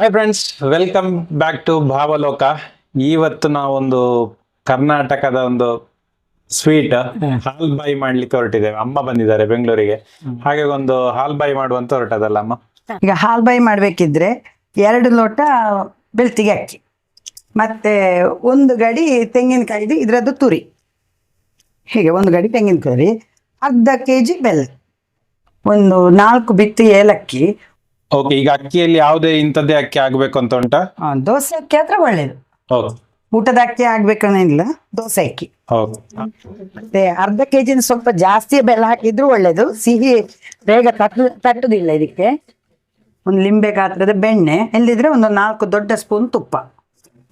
Hi friends welcome back to Bhavaloka ಇವತ್ತು ನಾವೊಂದು ಕರ್ನಾಟಕದ ಒಂದು ಸ್ವೀಟ್ ಹಾಲ್ ಬಾಯಿ ಮಾಡ್ಲಿಕ್ಕೆ ಹೊರಟಿದ್ದೇವೆ. ಅಮ್ಮ ಬಂದಿದ್ದಾರೆ ಬೆಂಗಳೂರಿಗೆ. ಹಾಗೆ ಒಂದು ಹಾಲ್ ಬಾಯಿ ಮಾಡುವಂತ ಹೊರಟದಲ್ಲ ಅಮ್ಮ? ಈಗ ಹಾಲ್ ಬಾಯಿ ಮಾಡ್ಬೇಕಿದ್ರೆ ಎರಡು ಲೋಟ ಬೆಳ್ತಿಗೆ ಅಕ್ಕಿ ಮತ್ತೆ ಒಂದು ಗಡಿ ತೆಂಗಿನಕಾಯಿದು ಇದರದ್ದು ತುರಿ. ಹೀಗೆ ಒಂದು ಗಡಿ ತೆಂಗಿನಕಾಯಿ ಅರ್ಧ ಕೆ ಜಿ ಬೆಲ್ಲ ಒಂದು ನಾಲ್ಕು ಬಿತ್ತಿ ಏಲಕ್ಕಿ ಓಕೆ ಈಗ ಅಕ್ಕಿಯಲ್ಲಿ ಯಾವುದೇ ಇಂಥದ್ದೇ ಅಕ್ಕಿ ಆಗ್ಬೇಕು ಅಂತ ಉಂಟಾ? ಆ, ದೋಸೆ ಅಕ್ಕಿ ಆದ್ರೆ ಒಳ್ಳೇದು. ಓಕೆ ಊಟದ ಅಕ್ಕಿ ಆಗ್ಬೇಕನ್ನಿಲ್ಲ ದೋಸೆ ಅಕ್ಕಿ. ಓಕೆ ಮತ್ತೆ ಅರ್ಧ ಕೆಜಿ ಸ್ವಲ್ಪ ಜಾಸ್ತಿ ಬೆಲ್ಲ ಹಾಕಿದ್ರು ಒಳ್ಳೇದು. ಸಿಹಿ ಬೇಗ ತಟ್ಟು ತಟ್ಟುದಿಲ್ಲ ಇದಕ್ಕೆ. ಒಂದು ಲಿಂಬೆ ಗಾತ್ರದ ಬೆಣ್ಣೆ ಇಲ್ಲದಿದ್ರೆ ಒಂದು ನಾಲ್ಕು ದೊಡ್ಡ ಸ್ಪೂನ್ ತುಪ್ಪ.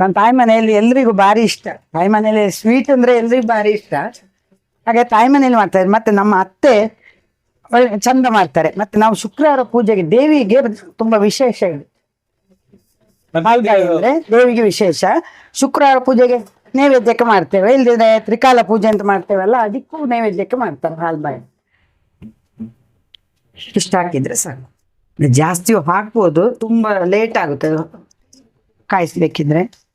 ನನ್ನ ತಾಯಿ ಮನೆಯಲ್ಲಿ ಎಲ್ರಿಗೂ ಭಾರಿ ಇಷ್ಟ. ತಾಯಿ ಮನೆಯಲ್ಲಿ ಸ್ವೀಟ್ ಅಂದ್ರೆ ಎಲ್ರಿಗೂ ಭಾರಿ ಇಷ್ಟ. ಹಾಗೆ ತಾಯಿ ಮನೆಯಲ್ಲಿ ಮಾಡ್ತಾರೆ ಮತ್ತೆ ನಮ್ಮ ಅತ್ತೆ ಚಂದ ಮಾಡ್ತಾರೆ. ಮತ್ತೆ ನಾವು ಶುಕ್ರವಾರ ಪೂಜೆಗೆ ದೇವಿಗೆ ತುಂಬಾ ವಿಶೇಷ ಇದೆ. ಅಂದ್ರೆ ದೇವಿಗೆ ವಿಶೇಷ. ಶುಕ್ರವಾರ ಪೂಜೆಗೆ ನೈವೇದ್ಯಕ್ಕೆ ಮಾಡ್ತೇವೆ. ಇಲ್ಲದಿದ್ರೆ ತ್ರಿಕಾಲ ಪೂಜೆ ಅಂತ ಮಾಡ್ತೇವಲ್ಲ ಅದಕ್ಕೂ ನೈವೇದ್ಯಕ್ಕೆ ಮಾಡ್ತಾರೆ ಹಾಲ್ಬಾಯಿ ಇಷ್ಟ ಹಾಕಿದ್ರೆ ಸಾಕು. ಜಾಸ್ತಿ ಹಾಕ್ಬೋದು ತುಂಬಾ ಲೇಟ್ ಆಗುತ್ತೆ. ಕಾಯಿಸ್ಬೇಕಿದ್ರೆ.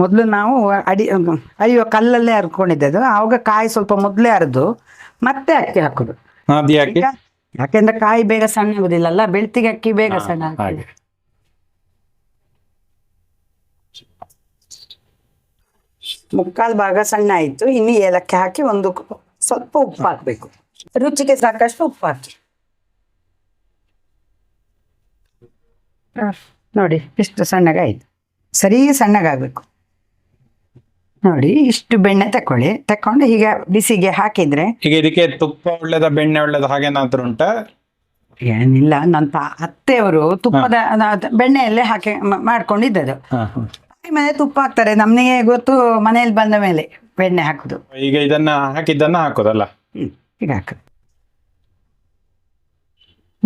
ಮೊದಲು ನಾವು ಅಡಿ ಅಯ್ಯೋ ಕಲ್ಲಲ್ಲೇ ಹರ್ಕೊಂಡಿದ್ದದು ಆವಾಗ ಕಾಯಿ ಸ್ವಲ್ಪ ಮೊದಲೇ ಅರ್ದು ಮತ್ತೆ ಅಕ್ಕಿ ಹಾಕೋದು. ಅದು ಯಾಕೆ? ಈಗ ಯಾಕೆಂದ್ರೆ ಕಾಯಿ ಬೇಗ ಸಣ್ಣ ಆಗುದಿಲ್ಲಲ್ಲ ಬೆಳ್ತಿಗೆ ಅಕ್ಕಿ ಬೇಗ ಸಣ್ಣ ಆಗ್ತದೆ. ಹಾಗೆ. ಮುಕ್ಕಾಲು ಭಾಗ ಸಣ್ಣ ಆಯ್ತು ಇನ್ನು ಏಲಕ್ಕಿ ಹಾಕಿ ಒಂದು ಸ್ವಲ್ಪ ಉಪ್ಪು ಹಾಕ್ಬೇಕು. ರುಚಿಗೆ ಸಾಕಷ್ಟು ಉಪ್ಪು ಹಾಕಿ. ನೋಡಿ ಇಷ್ಟು ಸಣ್ಣಗಾಯ್ತು. ಸರಿ ಸಣ್ಣಗಾಗಬೇಕು. ನೋಡಿ ಇಷ್ಟು ಬೆಣ್ಣೆ ತಕೊಳ್ಳಿ. ತಕೊಂಡು ಈಗ ಬಿಸಿಗೆ ಹಾಕಿದ್ರೆ ಈಗ ಇದಕ್ಕೆ ತುಪ್ಪ ಒಳ್ಳೇದ ಬೆಣ್ಣೆ ಒಳ್ಳೇದ ಹಾಗೇನಾದ್ರೂ ಉಂಟಾ? ಏನಿಲ್ಲ ನನ್ನ ಅತ್ತೆಯವರು ತುಪ್ಪದ ಬೆಣ್ಣೆಯಲ್ಲೇ ಹಾಕಿ ಮಾಡ್ಕೊಂಡಿದ್ದದು. ಮನೆ ತುಪ್ಪ ಹಾಕ್ತಾರೆ. ನಮ್ಗೆ ಗೊತ್ತು ಮನೆಯಲ್ಲಿ ಬಂದ ಮೇಲೆ ಬೆಣ್ಣೆ ಹಾಕುದು. ಈಗ ಇದನ್ನ ಹಾಕಿದ್ದನ್ನ ಹಾಕೋದಲ್ಲ? ಈಗ ಹಾಕುದು.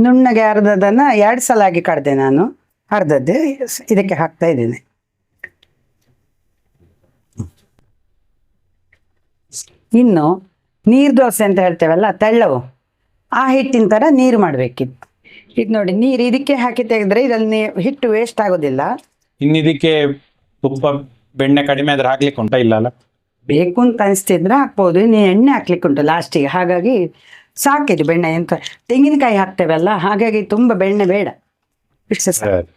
ನುಣ್ಣಗೆ ಅರ್ಧದನ್ನ ಎರಡು ಸಲ ಆಗಿ ಕಡ್ದೆ ನಾನು. ಅರ್ಧದ್ದು ಇದಕ್ಕೆ ಹಾಕ್ತಾ ಇದ್ದೇನೆ. ಇನ್ನು ನೀರು ದೋಸೆ ಅಂತ ಹೇಳ್ತೇವಲ್ಲ ತೆಳ್ಳವು. ಆ ಹಿಟ್ಟಿನ ಥರ ನೀರು ಮಾಡಬೇಕಿತ್ತು. ಇದು ನೋಡಿ ನೀರು ಇದಕ್ಕೆ ಹಾಕಿ ತೆಗೆದ್ರೆ ಇದರಲ್ಲಿ ನೀ- ಹಿಟ್ಟು ವೇಸ್ಟ್ ಆಗೋದಿಲ್ಲ. ಇನ್ನು ಇದಕ್ಕೆ ತುಪ್ಪ ಬೆಣ್ಣೆ ಕಡಿಮೆ ಆದ್ರೆ ಹಾಕ್ಲಿಕ್ಕೆ ಉಂಟ ಇಲ್ಲ ಅಲ್ಲ? ಬೇಕು ಅಂತ ಅನಿಸ್ತಿದ್ರೆ ಹಾಕ್ಬೋದು. ಇನ್ನು ಎಣ್ಣೆ ಹಾಕ್ಲಿಕ್ಕೆ ಉಂಟು ಲಾಸ್ಟಿಗೆ ಹಾಗಾಗಿ ಸಾಕಿದು ಬೆಣ್ಣೆ ಎಂತ ತೆಂಗಿನಕಾಯಿ ಹಾಕ್ತೇವಲ್ಲ ಹಾಗಾಗಿ ತುಂಬ ಬೆಣ್ಣೆ ಬೇಡ. ಇಷ್ಟು ಸಾಕು.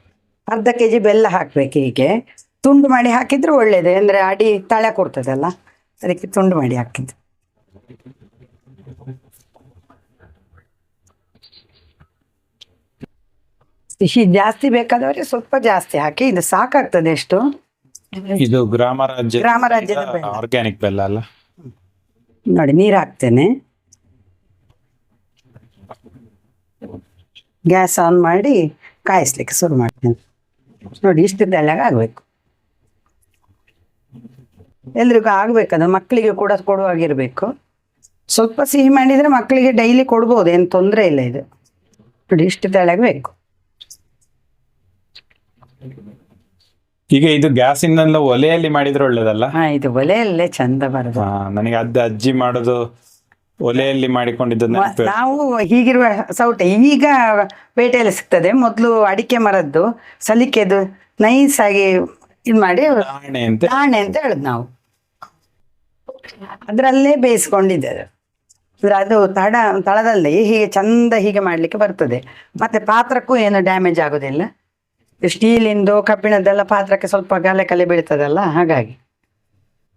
ಅರ್ಧ ಕೆ ಜಿ ಬೆಲ್ಲ ಹಾಕ್ಬೇಕು ಹೀಗೆ. ತುಂಡು ಮಾಡಿ ಹಾಕಿದ್ರೆ ಒಳ್ಳೇದು. ಅಂದರೆ ಅಡಿ ತಳೆ ಕೊಡ್ತದಲ್ಲ. ಅದಕ್ಕೆ ತುಂಡು ಮಾಡಿ ಹಾಕಿದ್ದು. ಸಿಹಿ ಜಾಸ್ತಿ ಬೇಕಾದವರಿಗೆ ಸ್ವಲ್ಪ ಜಾಸ್ತಿ ಹಾಕಿ ಇದು ಸಾಕಾಗ್ತದೆ ಎಷ್ಟು? ಇದು ಗ್ರಾಮ ರಾಜ್ಯ ಗ್ರಾಮ ರಾಜ್ಯದ ಬೆಲ್ಲ. ಆರ್ಗ್ಯಾನಿಕ್ ಬೆಲ್ಲ ಅಲ್ಲ? ನೋಡಿ ನೀರು ಹಾಕ್ತೇನೆ. ಗ್ಯಾಸ್ ಆನ್ ಮಾಡಿ ಕಾಯಿಸ್ಲಿಕ್ಕೆ ಶುರು ಮಾಡ್ತೇನೆ. ನೋಡಿ ಇಷ್ಟು ತೆಳ್ಳಗೆ ಆಗಬೇಕು. ಎಲ್ರಿಗೂ ಆಗ್ಬೇಕದು ಮಕ್ಕಳಿಗೆ ಕೂಡ ಕೊಡುವಾಗಿರ್ಬೇಕು. ಸ್ವಲ್ಪ ಸಿಹಿ ಮಾಡಿದ್ರೆ ಮಕ್ಕಳಿಗೆ ಡೈಲಿ ಕೊಡ್ಬೋದು ಏನು ತೊಂದರೆ ಇಲ್ಲ ಇದು. ನೋಡಿ ಇಷ್ಟು ತೆಳಗಬೇಕು ಬೇಕು. ಈಗ ಇದು ಗ್ಯಾಸ್ ಒಲೆಯಲ್ಲಿ ಮಾಡಿದ್ರೆ ಒಳ್ಳೇದಲ್ಲ? ಹಾ ಇದು ಒಲೆಯಲ್ಲೇ ಚಂದ ಬರೋದು. ನನಗೆ ಅದ ಅಜ್ಜಿ ಮಾಡೋದು ಒಲೆಯಲ್ಲಿ ಮಾಡಿಕೊಂಡಿದ್ದು ನೆನಪು. ನಾವು ಹೀಗಿರುವ ಸೌಟೆ ಈಗ ಪೇಟೆಯಲ್ಲಿ ಸಿಗ್ತದೆ. ಮೊದಲು ಅಡಿಕೆ ಮರದ್ದು ಸಲಿಕೆದು ನೈಸ್ ಆಗಿ ಇದು ಮಾಡಿ ಆಣೆ ಅಂತ ದಾಣೆ ಅಂತ ಹೇಳುದು ನಾವು. ಅದರಲ್ಲೇ ಬೇಯಿಸ್ಕೊಂಡಿದ್ದೆ ಅದು. ಅಂದ್ರೆ ಅದು ತಡ ತಳದಲ್ಲಿ ಹೀಗೆ ಚಂದ ಹೀಗೆ ಮಾಡ್ಲಿಕ್ಕೆ ಬರ್ತದೆ. ಮತ್ತೆ ಪಾತ್ರಕ್ಕೂ ಏನು ಡ್ಯಾಮೇಜ್ ಆಗೋದಿಲ್ಲ. ಸ್ಟೀಲಿಂದು ಕಬ್ಬಿಣದ್ದೆಲ್ಲ ಪಾತ್ರಕ್ಕೆ ಸ್ವಲ್ಪ ಗಲೆ ಕಲೆ ಬೀಳ್ತದಲ್ಲ ಹಾಗಾಗಿ.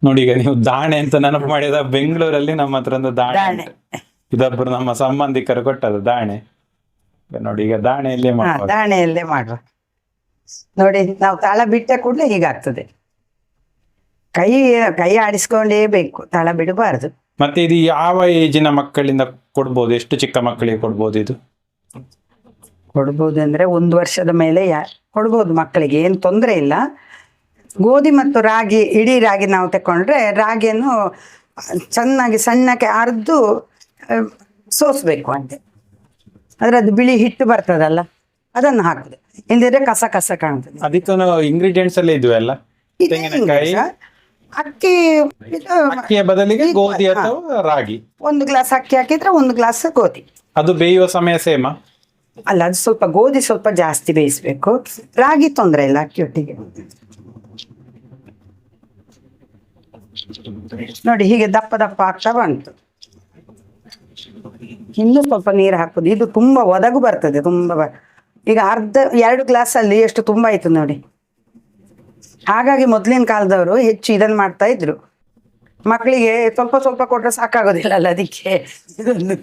ನೋಡಿ ಈಗ ನೀವು ದಾಣೆ ಅಂತ ನೆನಪು ಮಾಡಿದ ಬೆಂಗಳೂರಲ್ಲಿ ನಮ್ಮ ಹತ್ರ ಒಂದು ದಾಣೆ. ಇದೊಬ್ಬರು ನಮ್ಮ ಸಂಬಂಧಿಕರು ಕೊಟ್ಟದ್ದು ದಾಣೆ. ನೋಡಿ ಈಗ ದಾಣೆಯಲ್ಲೇ ದಾಣೆಯಲ್ಲೇ ಮಾಡುವ. ನೋಡಿ ನಾವು ತಾಳ ಬಿಟ್ಟ ಕೂಡಲೇ ಹೀಗಾಗ್ತದೆ. ಕೈ ಕೈ ಆಡಿಸ್ಕೊಂಡೇ ಬೇಕು ತಳ ಬಿಡಬಾರದು. ಮತ್ತೆ ಇದು ಯಾವ ಏಜಿನ ಮಕ್ಕಳಿಂದ ಕೊಡ್ಬೋದು? ಎಷ್ಟು ಚಿಕ್ಕ ಮಕ್ಕಳಿಗೆ ಕೊಡ್ಬೋದು ಇದು? ಕೊಡ್ಬೋದು ಅಂದ್ರೆ ಒಂದು ವರ್ಷದ ಮೇಲೆ ಯಾ ಕೊಡ್ಬೋದು ಮಕ್ಕಳಿಗೆ ಏನು ತೊಂದರೆ ಇಲ್ಲ. ಗೋಧಿ ಮತ್ತು ರಾಗಿ ಇಡೀ ರಾಗಿ ನಾವು ತಕೊಂಡ್ರೆ ರಾಗಿಯನ್ನು ಚೆನ್ನಾಗಿ ಸಣ್ಣಕ್ಕೆ ಅರ್ದು ಸೋಸ್ಬೇಕು ಅಂತೆ. ಅದರದ್ದು ಬಿಳಿ ಹಿಟ್ಟು ಬರ್ತದಲ್ಲ ಅದನ್ನು ಹಾಕುದು. ಇಲ್ದಿದ್ರೆ ಕಸ ಕಸ ಕಾಣ್ತದೆ. ಅದಕ್ಕೆ ಇಂಗ್ರೀಡಿಯೆಂಟ್ಸ್ ಎಲ್ಲ ಇದ್ವು ಎಲ್ಲ ತೆಂಗಿನಕಾಯಿ. ಅಕ್ಕಿ ಇದು ಅಕ್ಕಿಯ ಬದಲಿಗೆ ಗೋಧಿ ಅಥವಾ ರಾಗಿ. ಒಂದು ಗ್ಲಾಸ್ ಅಕ್ಕಿ ಹಾಕಿದ್ರೆ ಒಂದು ಗ್ಲಾಸ್ ಗೋಧಿ. ಅದು ಬೇಯುವ ಸಮಯ ಸೇಮ? ಅಲ್ಲ ಅದು ಸ್ವಲ್ಪ ಗೋಧಿ ಸ್ವಲ್ಪ ಜಾಸ್ತಿ ಬೇಯಿಸ್ಬೇಕು. ರಾಗಿ ತೊಂದರೆ ಇಲ್ಲ ಅಕ್ಕಿ ಒಟ್ಟಿಗೆ. ನೋಡಿ ಹೀಗೆ ದಪ್ಪ ದಪ್ಪ ಆಗ್ತಾ ಬಂತು. ಇನ್ನೂ ಸ್ವಲ್ಪ ನೀರು ಹಾಕುದು. ಇದು ತುಂಬಾ ಒದಗು ಬರ್ತದೆ ತುಂಬಾ. ಈಗ ಅರ್ಧ ಎರಡು ಗ್ಲಾಸ್ ಅಲ್ಲಿ ಎಷ್ಟು ತುಂಬಾ ಆಯ್ತು ನೋಡಿ. ಹಾಗಾಗಿ ಮೊದಲಿನ ಕಾಲದವರು ಹೆಚ್ಚು ಇದನ್ನ ಮಾಡ್ತಾ ಇದ್ರು. ಮಕ್ಕಳಿಗೆ ಸ್ವಲ್ಪ ಸ್ವಲ್ಪ ಕೊಟ್ರೆ ಸಾಕಾಗೋದಿಲ್ಲ ಅಲ್ಲ ಅದಕ್ಕೆ. ಇದೊಂದು.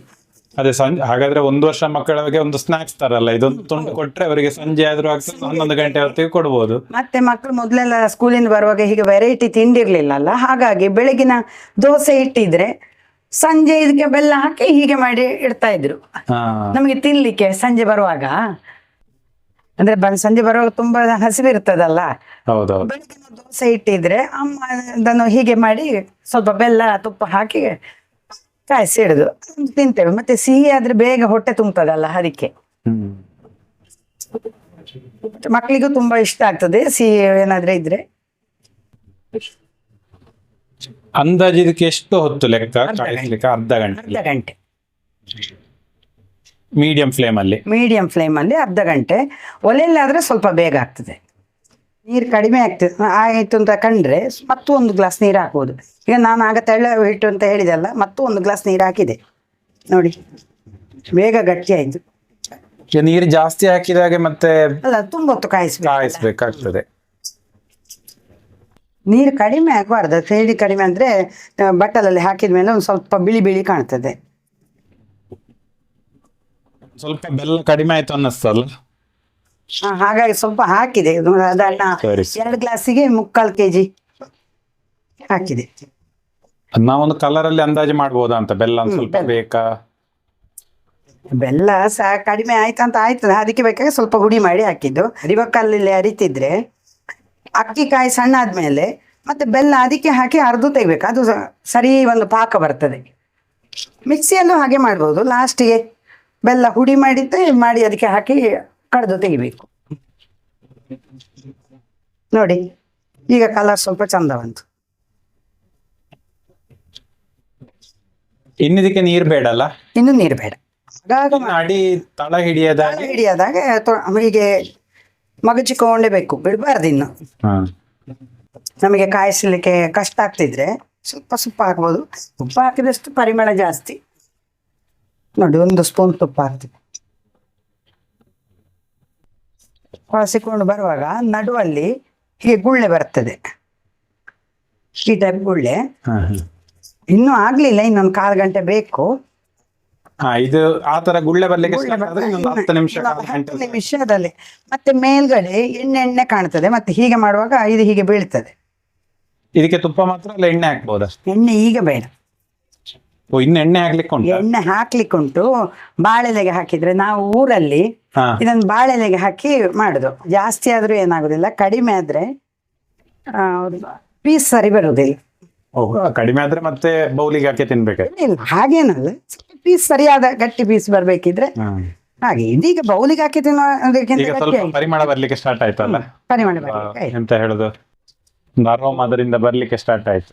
ಅದೇ ಸಂಜೆ ಹಾಗಾದ್ರೆ ಒಂದು ವರ್ಷ ಮಕ್ಕಳಿಗೆ ಒಂದು ಸ್ನಾಕ್ಸ್ ತರಲ್ಲ ಇದೊಂದು ತುಂಡು ಕೊಟ್ರೆ ಅವರಿಗೆ ಸಂಜೆ ಆದ್ರೂ ಆಗ್ತದೆ ಹನ್ನೊಂದು ಗಂಟೆ ಹೊತ್ತಿಗೆ ಕೊಡ್ಬೋದು. ಮತ್ತೆ ಮಕ್ಕಳು ಮೊದಲೆಲ್ಲ ಸ್ಕೂಲಿಂದ ಬರುವಾಗ ಹೀಗೆ ವೆರೈಟಿ ತಿಂಡಿರ್ಲಿಲ್ಲಲ್ಲ ಹಾಗಾಗಿ ಬೆಳಗಿನ ದೋಸೆ ಇಟ್ಟಿದ್ರೆ ಸಂಜೆ ಇದಕ್ಕೆ ಬೆಲ್ಲ ಹಾಕಿ ಹೀಗೆ ಮಾಡಿ ಇಡ್ತಾ ಇದ್ರು. ನಮಗೆ ತಿನ್ಲಿಕ್ಕೆ ಸಂಜೆ ಬರುವಾಗ ಅಂದ್ರೆ ಬ- ಸಂಜೆ ಬರುವಾಗ ತುಂಬಾ ಹಸಿವಿರ್ತದಲ್ಲ? ಹೌದೌದು. ಬೆಳಗಿನ ದೋಸೆ ಇಟ್ಟಿದ್ರೆ ಅಮ್ಮ ಅದನ್ನು ಹೀಗೆ ಮಾಡಿ ಸ್ವಲ್ಪ ಬೆಲ್ಲ ತುಪ್ಪ ಹಾಕಿ ಕಾಯಿಸಿ ಇಡುದು. ತಿಂತೇವೆ. ಮತ್ತೆ ಸಿಹಿ ಆದ್ರೆ ಬೇಗ ಹೊಟ್ಟೆ ತುಂಬುತ್ತದಲ್ಲ ಅದಕ್ಕೆ. ಹ್ಮ್ ಮಕ್ಕಳಿಗೂ ತುಂಬಾ ಇಷ್ಟ ಆಗ್ತದೆ ಸಿಹಿ ಏನಾದ್ರೆ ಇದ್ರೆ. ಅಂದಾಜು ಇದಕ್ಕೆ ಎಷ್ಟು ಹೊತ್ತು ಲೆಕ್ಕ ಕಾಯಿಸ್ಲಿಕ್ಕೆ? ಅರ್ಧ ಗಂಟೆ. ಅರ್ಧ ಗಂಟೆ. ಮೀಡಿಯಂ ಫ್ಲೇಮ್ ಅಲ್ಲಿ. ಮೀಡಿಯಂ ಫ್ಲೇಮಲ್ಲಿ ಅರ್ಧ ಗಂಟೆ. ಒಲೆಯಲ್ಲಾದ್ರೆ ಸ್ವಲ್ಪ ಬೇಗ ಆಗ್ತದೆ. ನೀರು ಕಡಿಮೆ ಆಗ್ತದೆ. ಆಯಿತು ಅಂತ ಕಂಡ್ರೆ ಮತ್ತೂ ಒಂದು ಗ್ಲಾಸ್ ನೀರು ಹಾಕ್ಬೋದು. ಈಗ ನಾನು ಆಗ ತೆಳ್ಳ ಹಿಟ್ಟು ಅಂತ ಹೇಳಿದಲ್ಲ ಮತ್ತೂ ಒಂದು ಗ್ಲಾಸ್ ನೀರು ಹಾಕಿದೆ. ನೋಡಿ ಬೇಗ ಗಟ್ಟಿ ಆಯ್ತು. ಈಗ ನೀರು ಜಾಸ್ತಿ ಹಾಕಿದಾಗೆ ಮತ್ತೆ ಅಲ್ಲ ತುಂಬ ಹೊತ್ತು ಕಾಯಿಸ್ಬೇಕು. ಕಾಯಿಸ್ಬೇಕಾಗ್ತದೆ. ನೀರು ಕಡಿಮೆ ಆಗಬಾರ್ದು. ಸೇಡಿ ಕಡಿಮೆ ಅಂದರೆ ಬಟ್ಟಲಲ್ಲಿ ಹಾಕಿದ ಮೇಲೆ ಒಂದು ಸ್ವಲ್ಪ ಬಿಳಿ ಬಿಳಿ ಕಾಣ್ತದೆ. ಸ್ವಲ್ಪ ಬೆಲ್ಲ ಕಡಿಮೆ ಆಯ್ತು ಅನ್ನಿಸ್ತಲ್ಲ ಹಾ, ಹಾಗಾಗಿ ಸ್ವಲ್ಪ ಹಾಕಿದೆ. ಇದು ಅದನ್ನ ಸರಿ. ಎರಡು ಗ್ಲಾಸಿಗೆ ಮುಕ್ಕಾಲು ಕೆಜಿ ಹಾಕಿದೆ. ಅದ್ ನಾವೊಂದು ಕಲರ್ ಅಲ್ಲಿ ಅಂದಾಜು ಮಾಡ್ಬೋದಾ ಅಂತ? ಬೆಲ್ಲ ಒಂದ್ ಸ್ವಲ್ಪ ಬೇಕಾ? ಬೆಲ್ಲ ಸಹ ಕಡಿಮೆ ಆಯ್ತಂತ ಆಯ್ತು ಅದಕ್ಕೆ ಬೇಕಾಗಿ ಸ್ವಲ್ಪ ಹುಡಿ ಮಾಡಿ ಹಾಕಿದ್ದು. ಹರಿವಕ್ಕಲ್ಲಿ ಅರಿತಿದ್ರೆ ಅಕ್ಕಿ ಕಾಯಿ ಸಣ್ಣ ಆದ್ಮೇಲೆ ಮತ್ತೆ ಬೆಲ್ಲ ಅದಕ್ಕೆ ಹಾಕಿ ಅರ್ದು ತೆಗಿಬೇಕು. ಅದು ಸ- ಸರಿ ಒಂದು ಪಾಕ ಬರ್ತದೆ. ಮಿಕ್ಸಿಯಲ್ಲೂ ಹಾಗೆ ಮಾಡ್ಬೋದು. ಲಾಸ್ಟಿಗೆ ಬೆಲ್ಲ ಹುಡಿ ಮಾಡಿದ್ದೆ ಮಾಡಿ ಅದಕ್ಕೆ ಹಾಕಿ ಕಡ್ದು ತೆಗಿಬೇಕು. ನೋಡಿ ಈಗ ಕಲರ್ ಸ್ವಲ್ಪ ಚಂದ ಬಂತು. ಇನ್ನಿದಕ್ಕೆ ನೀರ್ ಬೇಡಲ್ಲ? ಇನ್ನು ನೀರು ಬೇಡ. ಅಡಿ ತಳ ಹಿಡಿಯದಾಗ? ತೊ- ಹೀಗೆ ಮಗಚಿಕೊಂಡೇ ಬೇಕು ಬಿಡಬಾರ್ದು ಇನ್ನು. ನಮಗೆ ಕಾಯಿಸಲಿಕ್ಕೆ ಕಷ್ಟ ಆಗ್ತಿದ್ರೆ ಸ್ವಲ್ಪ ಸುಪ್ಪ ಹಾಕ್ಬೋದು. ಉಪ್ಪು ಹಾಕಿದಷ್ಟು ಪರಿಮಳ ಜಾಸ್ತಿ. ನೋಡಿ ಒಂದು ಸ್ಪೂನ್ ತುಪ್ಪ ಹಾಕ್ತೀವಿ ಕಾಸಿಕೊಂಡು ಬರುವಾಗ ನಡುವಲ್ಲಿ ಹೀಗೆ ಗುಳ್ಳೆ ಬರ್ತದೆ. ಈ ಟೈಪ್ ಗುಳ್ಳೆ. ಇನ್ನೂ ಆಗ್ಲಿಲ್ಲ ಇನ್ನೊಂದು ಕಾಲು ಗಂಟೆ ಬೇಕು. ಇದು ಆ ತರ ಗುಳ್ಳೆ ಬರ್ಲಿಕ್ಕೆ ಹತ್ತು ನಿಮಿಷ ನಿಮಿಷದಲ್ಲಿ ಮತ್ತೆ ಮೇಲ್ಗಡೆ ಎಣ್ಣೆ ಎಣ್ಣೆ ಕಾಣ್ತದೆ ಮತ್ತೆ ಹೀಗೆ ಮಾಡುವಾಗ ಇದು ಹೀಗೆ ಬೀಳ್ತದೆ. ಇದಕ್ಕೆ ತುಪ್ಪ ಮಾತ್ರ ಅಲ್ಲ ಎಣ್ಣೆ ಹಾಕ್ಬೋದಾ ಎಣ್ಣೆ ಈಗ ಬೇಡ. ಇನ್ನು ಎಣ್ಣೆ ಹಾಕ್ಲಿಕ್ಕೆ ಉಂಟು? ಎಣ್ಣೆ ಹಾಕ್ಲಿಕ್ಕುಂಟು ಬಾಳೆಲೆಗೆ ಹಾಕಿದ್ರೆ ನಾವು ಊರಲ್ಲಿ ಇದನ್ನ ಇದನ್ನು ಬಾಳೆಲೆಗೆ ಹಾಕಿ ಮಾಡುದು. ಜಾಸ್ತಿ ಆದ್ರೂ ಏನಾಗುದಿಲ್ಲ. ಕಡಿಮೆ ಆದ್ರೆ ಪೀಸ್ ಸರಿ ಬರುದಿಲ್ಲ. ಕಡಿಮೆ ಆದ್ರೆ ಮತ್ತೆ ಬೌಲಿಗೆ ಹಾಕಿ ತಿನ್ಬೇಕು. ಇಲ್ಲ ಹಾಗೇನಲ್ಲ. ಪೀಸ್ ಸರಿಯಾದ ಗಟ್ಟಿ ಪೀಸ್ ಬರ್ಬೇಕಿದ್ರೆ ಹಾಗೆ. ಇದೀಗ ಬೌಲಿಗೆ ಹಾಕಿ ತಿನ್ನೋದಕ್ಕಿಂತ ಈಗ ಗಟ್ಟಿ ಸ್ವಲ್ಪ ಆಗಿ ಪರಿಮಳ ಬರ್ಲಿಕ್ಕೆ ಸ್ಟಾರ್ಟ್ ಆಯ್ತಲ್ಲ? ಪರಿಮಳ ಬರ್ಲಿಕ್ಕೆ ಆಯ್ತು. ಎಂತ ಹೇಳುದು? ಒಂದು ಅರೋಮ ಅದರಿಂದ ಬರ್ಲಿಕ್ಕೆ ಸ್ಟಾರ್ಟ್ ಆಯ್ತು.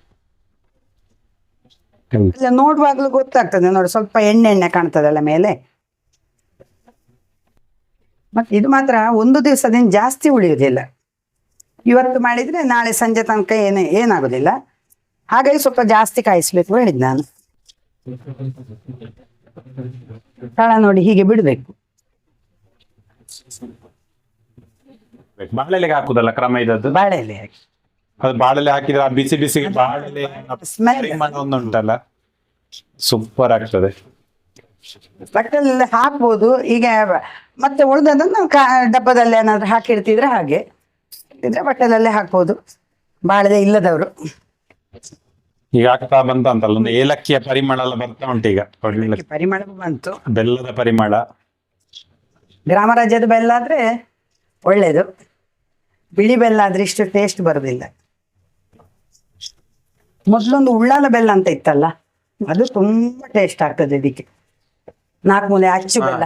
ಇಲ್ಲ ನೋಡುವಾಗ್ಲೂ ಗೊತ್ತಾಗ್ತದೆ. ನೋಡಿ ಸ್ವಲ್ಪ ಎಣ್ಣೆ ಎಣ್ಣೆ ಕಾಣ್ತದಲ್ಲ ಮೇಲೆ? ಮತ್ತೆ ಇದು ಮಾತ್ರ ಒಂದು ದಿವಸದಿಂದ ಜಾಸ್ತಿ ಉಳಿಯುವುದಿಲ್ಲ. ಇವತ್ತು ಮಾಡಿದ್ರೆ ನಾಳೆ ಸಂಜೆ ತನಕ ಏನೇ ಏನಾಗುದಿಲ್ಲ. ಹಾಗಾಗಿ ಸ್ವಲ್ಪ ಜಾಸ್ತಿ ಕಾಯಿಸ್ಬೇಕು ಹೇಳಿದ್ ನಾನು. ತಳ ನೋಡಿ ಹೀಗೆ ಬಿಡಬೇಕು. ಬಾಳೆಲೆಗೆ ಹಾಕುದಲ್ಲ ಕ್ರಮ ಇದದ್ದು ಬಾಳೆಲೆ ಹಾಕಿ. ಅದು ಬಾಳೆಲೆ ಹಾಕಿದ್ರೆ ಆ ಬಿಸಿ ಬಿಸಿ ಬಾಳೆಲೆ Smell. ಪರಿಮಳ ಒಂದುಂಟಲ್ಲ? ಸೂಪರ್ ಆಗ್ತದೆ. ಬಟ್ಟಲಲ್ಲಿ ಹಾಕ್ಬೋದು. ಈಗ ಮತ್ತೆ ಉಳಿದದನ್ನು ಕಾ ಡಬ್ಬದಲ್ಲಿ ಏನಾದ್ರು ಹಾಕಿಡ್ತಿದ್ರೆ ಹಾಗೆ. ಇದ್ರೆ ಬಟ್ಟಲಲ್ಲೇ ಹಾಕ್ಬೋದು. ಬಾಳದೆ ಇಲ್ಲದವರು. ಈಗ ಆಗ್ತಾ ಬಂತ ಅಂತಲ್ಲ ಒಂದು ಏಲಕ್ಕಿಯ ಪರಿಮಳ ಎಲ್ಲ ಬರ್ತಾ ಉಂಟು ಈಗ. ಒಳ್ಳೆ ಪರಿಮಳ ಬಂತು. ಬೆಲ್ಲದ ಪರಿಮಳ. ಗ್ರಾಮ ರಾಜ್ಯದ ಬೆಲ್ಲ ಆದ್ರೆ ಒಳ್ಳೇದು. ಬಿಳಿ ಬೆಲ್ಲ ಆದ್ರೆ ಇಷ್ಟು ಟೇಸ್ಟ್ ಬರೋದಿಲ್ಲ. ಮೊದಲೊಂದು ಉಳ್ಳಾಲ ಬೆಲ್ಲ ಅಂತ ಇತ್ತಲ್ಲ ಅದು ತುಂಬಾ ಟೇಸ್ಟ್ ಆಗ್ತದೆ ಇದಕ್ಕೆ ನಾಲ್ಕು ಮೂಲೆ ಅಚ್ಚು ಬೆಲ್ಲ.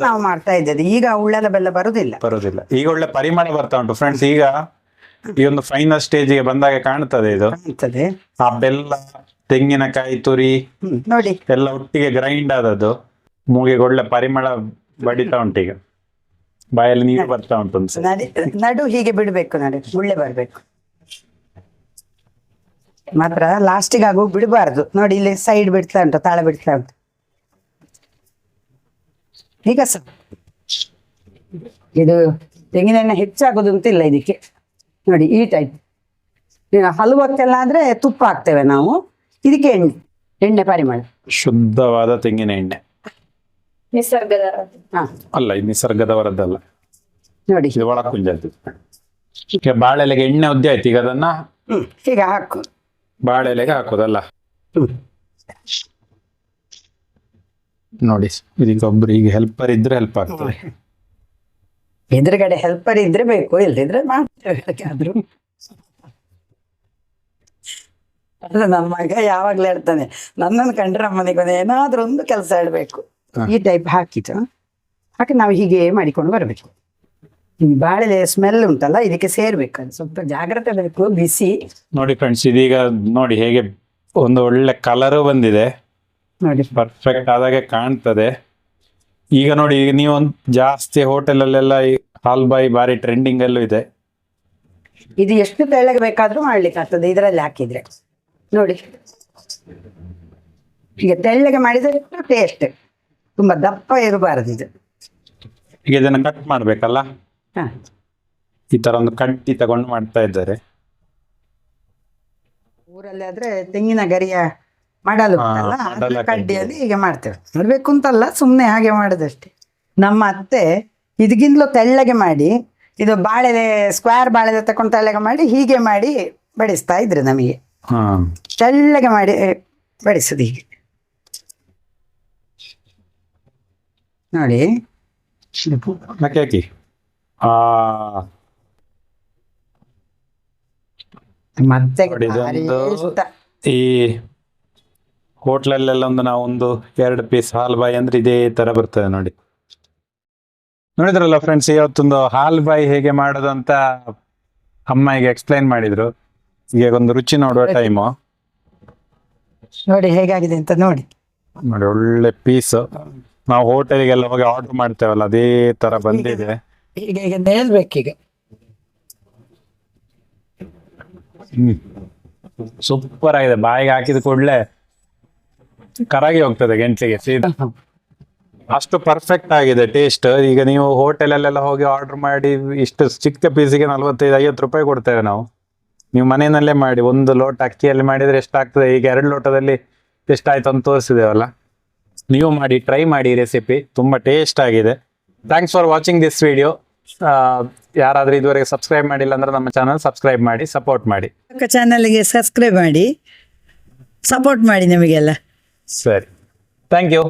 ನಾವು ಮಾಡ್ತಾ ಇದ್ದದ್ದು. ಈಗ ಉಳ್ಳಾಲ ಬೆಲ್ಲ ಬರುದಿಲ್ಲ. ಬರುದಿಲ್ಲ. ಈಗ ಒಳ್ಳೆ ಪರಿಮಳ ಬರ್ತಾ ಉಂಟು. ಫ್ರೆಂಡ್ಸ್ ಈಗ ಈ ಒಂದು ಫೈನಲ್ ಸ್ಟೇಜಿಗೆ ಬಂದಾಗ ಕಾಣ್ತದೆ ಇದು. ಆ ಬೆಲ್ಲ ತೆಂಗಿನಕಾಯಿ ತುರಿ ನೋಡಿ. ಎಲ್ಲ ಒಟ್ಟಿಗೆ ಗ್ರೈಂಡ್ ಆದದ್ದು. ಮೂಗಿಗೆ ಒಳ್ಳೆ ಪರಿಮಳ ಬಡಿತಾ ಉಂಟು ಈಗ. ಬಾಯಲ್ಲಿ ನೀರು ಬರ್ತಾ ಉಂಟು ಅನ್ಸುತ್ತೆ. ನಡಿ ನಡು ಹೀಗೆ ಬಿಡ್ಬೇಕು ನಡು. ಮುಳ್ಳೆ ಬರಬೇಕು. ಮಾತ್ರ ಲಾಸ್ಟಿಗೆ ಆಗು ಬಿಡಬಾರ್ದು. ನೋಡಿ ಇಲ್ಲಿ ಸೈಡ್ ಬಿಡ್ತಾ ಉಂಟು ತಾಳ ಬಿಡ್ತಾ ಉಂಟು. ಈಗ ಸರ್ ಇದು ತೆಂಗಿನೆಣ್ಣೆ ಹೆಚ್ಚಾಗೋದು ಅಂತಿಲ್ಲ ಇದಕ್ಕೆ. ನೋಡಿ ಈ ಟೈಪ್ ಹಲವಕ್ಕೆಲ್ಲ ಆದ್ರೆ ತುಪ್ಪ ಹಾಕ್ತೇವೆ ನಾವು. ಇದಕ್ಕೆ ಎಣ್ಣೆ ಎಣ್ಣೆ ಪರಿಮಳ. ಶುದ್ಧವಾದ ತೆಂಗಿನ ಎಣ್ಣೆ. ನಿಸರ್ಗದ ಹಾ. ಅಲ್ಲ ಇದು ನಿಸರ್ಗದವರದ್ದಲ್ಲ. ನೋಡಿ. ಇದು ಒಳ ಕುಂಜದ್ದು ಈಗ ಬಾಳೆಲೆಗೆ ಎಣ್ಣೆ ಉದ್ದಿ ಆಯ್ತು ಈಗ ಅದನ್ನ ಹ್ಮ್ ಈಗ ಹಾಕು. ಬಾಳೆಲೆಗೆ ಹಾಕೋದಲ್ಲ? ನೋಡಿ ಇದೀಗ ಒಬ್ರು ಈಗ ಹೆಲ್ಪರ್ ಇದ್ರೆ ಹೆಲ್ಪ್ ಆಗ್ತದೆ. ಎದುರುಗಡೆ ಹೆಲ್ಪರ್ ಇದ್ರೆ ಬೇಕು ಇಲ್ದಿದ್ರೆ ಮಾಡ್ತೇವೆ ನನ್ನ ಮಗ ಯಾವಾಗ್ಲೂ ಹೇಳ್ತಾನೆ ನನ್ನನ್ನು ಕಂಡ್ರೆ ಅಮ್ಮನಿಗೆ ಒಂದು ಏನಾದ್ರೂ ಒಂದು ಕೆಲಸ ಹೇಳ್ಬೇಕು ಈ ಟೈಪ್ ಹಾಕಿತು ಹಾಕಿ ನಾವು ಹೀಗೆ ಮಾಡಿಕೊಂಡು ಬರಬೇಕು. ಈ ಬಾಳೆಲೆ ಸ್ಮೆಲ್ ಉಂಟಲ್ಲ ಇದಕ್ಕೆ ಸೇರ್ಬೇಕು ಅದು ಸ್ವಲ್ಪ ಜಾಗ್ರತೆ ಬೇಕು ಬಿಸಿ. ನೋಡಿ ಫ್ರೆಂಡ್ಸ್ ಇದೀಗ ನೋಡಿ ಹೇಗೆ ಒಂದು ಒಳ್ಳೆ ಕಲರು ಬಂದಿದೆ. ನೋಡಿ. ಪರ್ಫೆಕ್ಟ್ ಆದಾಗೆ ಕಾಣ್ತದೆ. ಈಗ ನೋಡಿ ಈಗ ನೀವು ಜಾಸ್ತಿ ಹೋಟೆಲ್ ಅಲ್ಲೆಲ್ಲ ಈ ಹಾಲ್ ಬಾಯಿ ಬಾರಿ ಟ್ರೆಂಡಿಂಗ್ ಅಲ್ಲೂ ಇದೆ. ಇದು ಎಷ್ಟು ತೆಳ್ಳಗೆ ಬೇಕಾದ್ರೂ ಮಾಡ್ಲಿಕ್ಕೆ ಆಗ್ತದೆ ಇದರಲ್ಲಿ ಹಾಕಿದ್ರೆ. ನೋಡಿ. ಈಗ ತೆಳ್ಳಗೆ ಮಾಡಿದ್ರೆ ಟೇಸ್ಟ್ ತುಂಬಾ ದಪ್ಪ ಇರಬಾರದು ಇದು. ಈಗ ಇದನ್ನ ಕಟ್ ಮಾಡ್ಬೇಕಲ್ಲ? ಈ ತರ ಒಂದು ಕಟ್ಟಿ ತಗೊಂಡು ಮಾಡ್ತಾ ಇದ್ದಾರೆ. ಊರಲ್ಲಿ ಆದ್ರೆ ತೆಂಗಿನ ಗರಿಯ ಮಾಡಲು ಉಂಟಲ್ಲ, ಅದ್ರ ಕಡ್ಡಿಯಲ್ಲಿ ಹೀಗೆ ಮಾಡ್ತೇವೆ. ಮಾಡ್ಬೇಕು ಅಂತಲ್ಲ ಸುಮ್ಮನೆ ಹಾಗೆ ಮಾಡೋದಷ್ಟೇ. ನಮ್ಮ ಅತ್ತೆ ಇದಕ್ಕಿಂತಲೂ ತೆಳ್ಳಗೆ ಮಾಡಿ ಇದು ಬಾಳೆಲೆ ಸ್ಕ್ವೇರ್ ಬಾಳೆಲೆ ತಕೊಂಡು ತೆಳ್ಳಗೆ ಮಾಡಿ ಹೀಗೆ ಮಾಡಿ ಬಡಿಸ್ತಾ ಇದ್ರು ನಮಗೆ. ಹಾ. ತೆಳ್ಳಗೆ ಮಾಡಿ ಬಡಿಸುದು ಹೀಗೆ. ನೋಡಿ. ಹಾಕಿ ಮತ್ತೆ ನೋಡಿ, ಇದೊಂದು- ಈ ಹೋಟ್ಲಲ್ಲೆಲ್ಲ ಒಂದು ನಾವು ಒಂದು ಎರಡು ಪೀಸ್ ಹಾಲ್ ಬಾಯಿ ಅಂದ್ರೆ ಇದೇ ತರ ಬರ್ತದೆ ನೋಡಿ. ನೋಡಿದ್ರಲ್ಲ ಫ್ರೆಂಡ್ಸ್ ಇವತ್ತೊಂದು ಹಾಲ್ ಬಾಯಿ ಹೇಗೆ ಮಾಡೋದು ಅಂತ ಅಮ್ಮ ಈಗ ಎಕ್ಸ್ಪ್ಲೈನ್ ಮಾಡಿದ್ರು. ಈಗ ಒಂದು ರುಚಿ ನೋಡುವ ಟೈಮು ನೋಡಿ ಹೇಗಾಗಿದೆ ಅಂತ ನೋಡಿ. ನೋಡಿ ಒಳ್ಳೆ ಪೀಸ್ ನಾವು ಹೋಟೆಲ್ಗೆಲ್ಲ ಹೋಗಿ ಆರ್ಡರ್ ಮಾಡ್ತೇವಲ್ಲ ಅದೇ ತರ ಬಂದಿದೆ. ಈಗ ಈಗ ನೇಲ್ಬೇಕೀಗ ಸೂಪರ್ ಆಗಿದೆ. ಬಾಯಿಗೆ ಹಾಕಿದ ಕೂಡಲೇ ಕರಾಗಿ ಹೋಗ್ತದೆ ಗೆಂಟ್ಲಿಗೆ, ಸೀದಾ. ಅಷ್ಟು ಪರ್ಫೆಕ್ಟ್ ಆಗಿದೆ ಟೇಸ್ಟ್ ಈಗ ನೀವು ಹೋಟೆಲಲ್ಲೆಲ್ಲ ಹೋಗಿ ಆರ್ಡರ್ ಮಾಡಿ, ಇಷ್ಟು ಚಿಕ್ಕ ಪೀಸಿಗೆ ನಲ್ವತ್ತೈದು, ಐವತ್ತು ರೂಪಾಯಿ ಕೊಡ್ತೇವೆ ನಾವು. ನೀವು ಮನೆಯಲ್ಲೇ ಮಾಡಿ, ಒಂದು ಲೋಟ ಅಕ್ಕಿಯಲ್ಲಿ ಮಾಡಿದ್ರೆ ಎಷ್ಟಾಗ್ತದೆ? ಈಗ ಎರಡು ಲೋಟದಲ್ಲಿ ಎಷ್ಟಾಯ್ತು ಅಂತ ತೋರಿಸಿದೇವಲ್ಲ? ನೀವು ಮಾಡಿ ಟ್ರೈ ಮಾಡಿ ರೆಸಿಪಿ ತುಂಬಾ ಟೇಸ್ಟ್ ಆಗಿದೆ. Thanks for watching this video ಯಾರಾದರೂ ಇದುವರೆಗೆ ಸಬ್ಸ್ಕ್ರೈಬ್ ಮಾಡಿಲ್ಲ ಅಂದ್ರೆ ನಮ್ಮ ಚಾನಲ್ ಸಬ್ಸ್ಕ್ರೈಬ್ ಮಾಡಿ ಸಪೋರ್ಟ್ ಮಾಡಿ. ಚಾನಲ್ಗೆ ಸಬ್ಸ್ಕ್ರೈಬ್ ಮಾಡಿ ಸಪೋರ್ಟ್ ಮಾಡಿ ನಿಮಗೆಲ್ಲ. ಸರಿ. Thank you